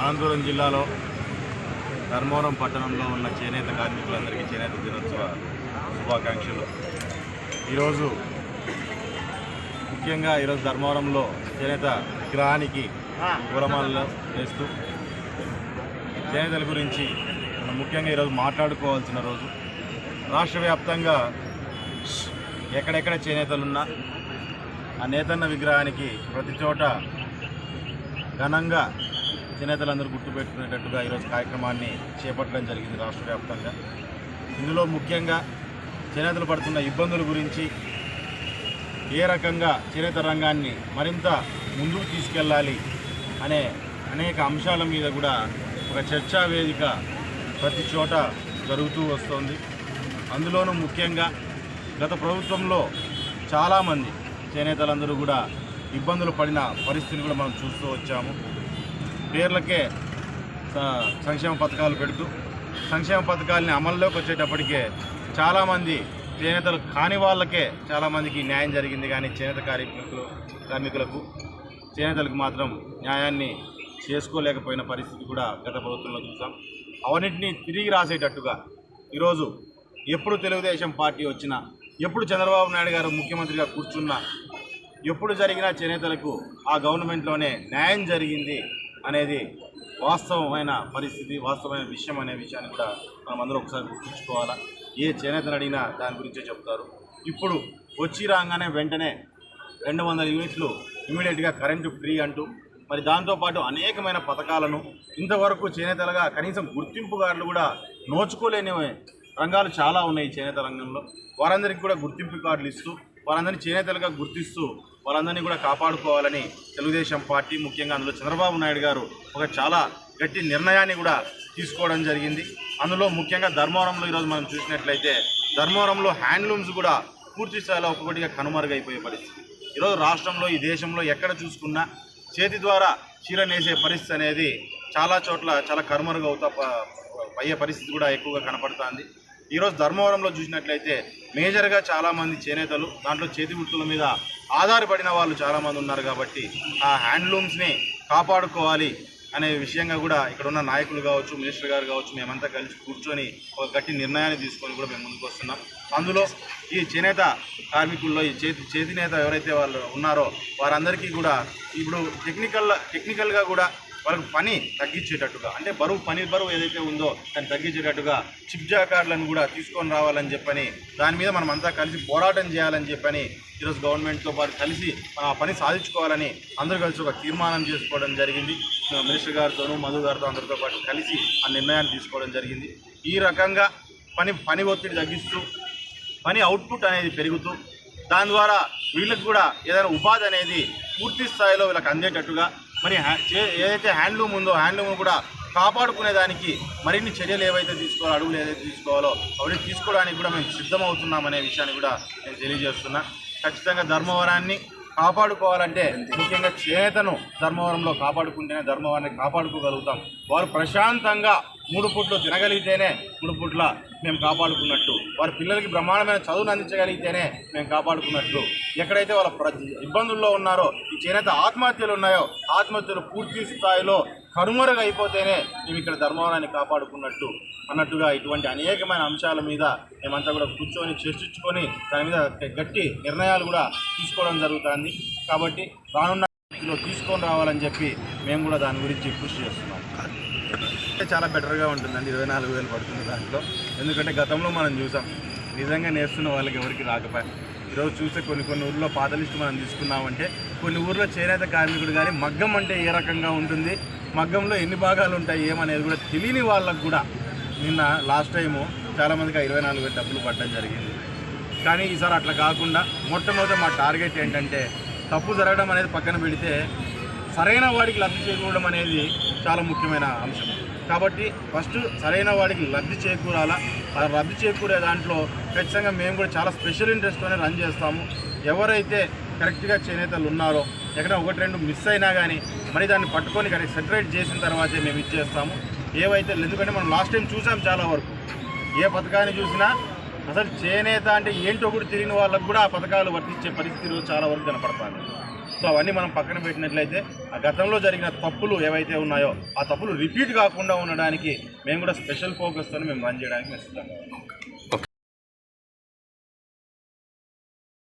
అనంతపురం జిల్లాలో ధర్మవరం పట్టణంలో ఉన్న చేనేత కార్మికులందరికీ చేనేత దినోత్సవ శుభాకాంక్షలు. ఈరోజు ముఖ్యంగా ఈరోజు ధర్మవరంలో చేనేత విగ్రహానికి పూలమాలలో వేస్తూ చేనేతల గురించి మనం ముఖ్యంగా ఈరోజు మాట్లాడుకోవాల్సిన రోజు. రాష్ట్ర వ్యాప్తంగా ఎక్కడెక్కడ చేనేతలున్నా ఆ నేతన్న విగ్రహానికి ప్రతి చోట ఘనంగా చేనేతలందరూ గుర్తుపెట్టుకునేటట్టుగా ఈరోజు కార్యక్రమాన్ని చేపట్టడం జరిగింది రాష్ట్ర వ్యాప్తంగా. ఇందులో ముఖ్యంగా చేనేతలు పడుతున్న ఇబ్బందుల గురించి ఏ రకంగా చేనేత రంగాన్ని మరింత ముందుకు తీసుకెళ్ళాలి అనే అనేక అంశాల మీద కూడా ఒక చర్చా వేదిక ప్రతి చోట జరుగుతూ వస్తోంది. అందులోనూ ముఖ్యంగా గత ప్రభుత్వంలో చాలామంది చేనేతలందరూ కూడా ఇబ్బందులు పడిన పరిస్థితిని కూడా మనం చూస్తూ వచ్చాము. పేర్లకే స- సంక్షేమ పథకాలు పెడుతూ సంక్షేమ పథకాలని అమల్లోకి వచ్చేటప్పటికే చాలామంది చేనేతలు కాని వాళ్ళకే చాలామందికి న్యాయం జరిగింది కానీ చేనేత కార్మికులు కార్మికులకు చేనేతలకు మాత్రం న్యాయాన్ని చేసుకోలేకపోయిన పరిస్థితి కూడా గత ప్రభుత్వంలో చూసాం. అవన్నింటినీ తిరిగి రాసేటట్టుగా ఈరోజు ఎప్పుడు తెలుగుదేశం పార్టీ వచ్చినా ఎప్పుడు చంద్రబాబు నాయుడు గారు ముఖ్యమంత్రిగా కూర్చున్నా ఎప్పుడు జరిగినా చేనేతలకు ఆ గవర్నమెంట్లోనే న్యాయం జరిగింది అనేది వాస్తవమైన పరిస్థితి వాస్తవమైన విషయం అనే విషయాన్ని కూడా మనం అందరూ ఒకసారి గుర్తుంచుకోవాలా? ఏ చేనేతను అడిగినా దాని గురించే చెప్తారు. ఇప్పుడు వచ్చి రాగానే వెంటనే రెండు వందల యూనిట్లు ఇమీడియట్గా కరెంటు ఫ్రీ అంటూ మరి దాంతోపాటు అనేకమైన పథకాలను ఇంతవరకు చేనేతలుగా కనీసం గుర్తింపుగారులు కూడా నోచుకోలేని రంగాలు చాలా ఉన్నాయి చేనేత రంగంలో. వారందరికీ కూడా గుర్తింపు కార్డులు ఇస్తూ వారందరినీ చేనేతలుగా గుర్తిస్తూ వాళ్ళందరినీ కూడా కాపాడుకోవాలని తెలుగుదేశం పార్టీ ముఖ్యంగా అందులో చంద్రబాబు నాయుడు గారు ఒక చాలా గట్టి నిర్ణయాన్ని కూడా తీసుకోవడం జరిగింది. అందులో ముఖ్యంగా ధర్మవరంలో ఈరోజు మనం చూసినట్లయితే ధర్మవరంలో హ్యాండ్లూమ్స్ కూడా పూర్తి స్థాయిలో ఒక్కొక్కటిగా కనుమరుగైపోయే పరిస్థితి. ఈరోజు రాష్ట్రంలో ఈ దేశంలో ఎక్కడ చూసుకున్నా చేతి ద్వారా చీర నేసే పరిస్థితి అనేది చాలా చోట్ల చాలా కనుమరుగవుతా అయ్యే పరిస్థితి కూడా ఎక్కువగా కనపడుతుంది. ఈరోజు ధర్మవరంలో చూసినట్లయితే మేజర్గా చాలామంది చేనేతలు దాంట్లో చేతి వృత్తుల మీద ఆధారపడిన వాళ్ళు చాలామంది ఉన్నారు కాబట్టి ఆ హ్యాండ్లూమ్స్ని కాపాడుకోవాలి అనే విషయంగా కూడా ఇక్కడ ఉన్న నాయకులు కావచ్చు మినిస్టర్ గారు కావచ్చు మేమంతా కలిసి కూర్చొని ఒక గట్టి నిర్ణయాన్ని తీసుకొని కూడా మేము ముందుకు వస్తున్నాం. అందులో ఈ చేనేత కార్మికుల్లో ఈ చేతి చేతినేత ఎవరైతే వాళ్ళు ఉన్నారో వారందరికీ కూడా ఇప్పుడు టెక్నికల్ టెక్నికల్గా కూడా వాళ్ళకి పని తగ్గించేటట్టుగా అంటే బరువు పని బరువు ఏదైతే ఉందో దాన్ని తగ్గించేటట్టుగా చిప్జా కార్డులను కూడా తీసుకొని రావాలని చెప్పని దాని మీద మనం అంతా కలిసి పోరాటం చేయాలని చెప్పని ఈరోజు గవర్నమెంట్తో పాటు కలిసి ఆ పని సాధించుకోవాలని అందరూ కలిసి ఒక తీర్మానం చేసుకోవడం జరిగింది. మినిస్టర్ గారితోనూ మధు గారితో అందరితో పాటు కలిసి ఆ నిర్ణయాన్ని తీసుకోవడం జరిగింది. ఈ రకంగా పని పని ఒత్తిడి తగ్గిస్తూ పని అవుట్పుట్ అనేది పెరుగుతూ దాని ద్వారా వీళ్ళకి కూడా ఏదైనా ఉపాధి అనేది పూర్తి స్థాయిలో వీళ్ళకి అందేటట్టుగా మరి హ్యా- చే- ఏదైతే హ్యాండ్లూమ్ ఉందో హ్యాండ్లూమ్ కూడా కాపాడుకునే దానికి మరిన్ని చర్యలు ఏవైతే తీసుకోవాలో అడుగులు ఏదైతే తీసుకోవాలో అవన్నీ తీసుకోవడానికి కూడా మేము సిద్ధమవుతున్నామనే విషయాన్ని కూడా నేను తెలియజేస్తున్నా. ఖచ్చితంగా ధర్మవరాన్ని కాపాడుకోవాలంటే ముఖ్యంగా చేతను ధర్మవరంలో కాపాడుకుంటేనే ధర్మవరాన్ని కాపాడుకోగలుగుతాం. వారు ప్రశాంతంగా మూడు పూట్లు తినగలిగితేనే మూడు పూట్ల మేము కాపాడుకున్నట్టు. వారి పిల్లలకి బ్రహ్మాండమైన చదువును అందించగలిగితేనే మేము కాపాడుకున్నట్టు. ఎక్కడైతే వాళ్ళ ఇబ్బందుల్లో ఉన్నారో ఈ చేనేత ఆత్మహత్యలు ఉన్నాయో ఆత్మహత్యలు పూర్తి స్థాయిలో కనుమరుగు అయిపోతేనే మేము ఇక్కడ ధర్మవరాన్ని కాపాడుకున్నట్టు అన్నట్టుగా ఇటువంటి అనేకమైన అంశాల మీద మేమంతా కూడా కూర్చొని చర్చించుకొని దాని మీద గట్టి నిర్ణయాలు కూడా తీసుకోవడం జరుగుతుంది. కాబట్టి రానున్న తీసుకొని రావాలని చెప్పి మేము కూడా దాని గురించి కృషి చేస్తున్నాం. చాలా బెటర్గా ఉంటుందండి. ఇరవై నాలుగు వేలు పడుతుంది దాంట్లో. ఎందుకంటే గతంలో మనం చూసాం నిజంగా నేస్తున్న వాళ్ళకి ఎవరికి రాకపోయా. ఈరోజు చూస్తే కొన్ని కొన్ని ఊర్లో పాత లిస్టు మనం తీసుకున్నామంటే కొన్ని ఊర్లో చేనేత కార్మికుడు కానీ మగ్గం అంటే ఏ రకంగా ఉంటుంది మగ్గంలో ఎన్ని భాగాలు ఉంటాయి ఏమనేది కూడా తెలియని వాళ్ళకు కూడా నిన్న లాస్ట్ టైము చాలామందికి ఇరవై నాలుగు వేలు డబ్బులు పడడం జరిగింది. కానీ ఈసారి అట్లా కాకుండా మొట్టమొదటి మా టార్గెట్ ఏంటంటే తప్పు జరగడం అనేది పక్కన పెడితే సరైన వాడికి లబ్ధి చేకూరడం అనేది చాలా ముఖ్యమైన అంశం. కాబట్టి ఫస్ట్ సరైన వాడికి లబ్ధి చేకూరాలా? ఆ లబ్ధి చేకూరే దాంట్లో ఖచ్చితంగా మేము కూడా చాలా స్పెషల్ ఇంట్రెస్ట్తోనే రన్ చేస్తాము. ఎవరైతే కరెక్ట్గా చేనేతలు ఉన్నారో ఎక్కడ ఒకటి రెండు మిస్ అయినా కానీ మరి దాన్ని పట్టుకొని కరెక్ట్ సెటరేట్ చేసిన తర్వాతే మేము ఇచ్చేస్తాము. ఏవైతే ఎందుకంటే మనం లాస్ట్ టైం చూసాం చాలా వరకు. ఏ పథకాన్ని చూసినా అసలు చేనేత అంటే ఏంటో కూడా తెలియని వాళ్ళకు కూడా ఆ పథకాలు వర్తించే పరిస్థితిలో చాలా వరకు కనపడతాను సో అవన్నీ మనం పక్కన పెట్టినట్లయితే ఆ గతంలో జరిగిన తప్పులు ఏవైతే ఉన్నాయో ఆ తప్పులు రిపీట్ కాకుండా ఉండడానికి మేము కూడా స్పెషల్ ఫోకస్తో మేము రన్ చేయడానికి మేము సిద్ధంగా ఉన్నాం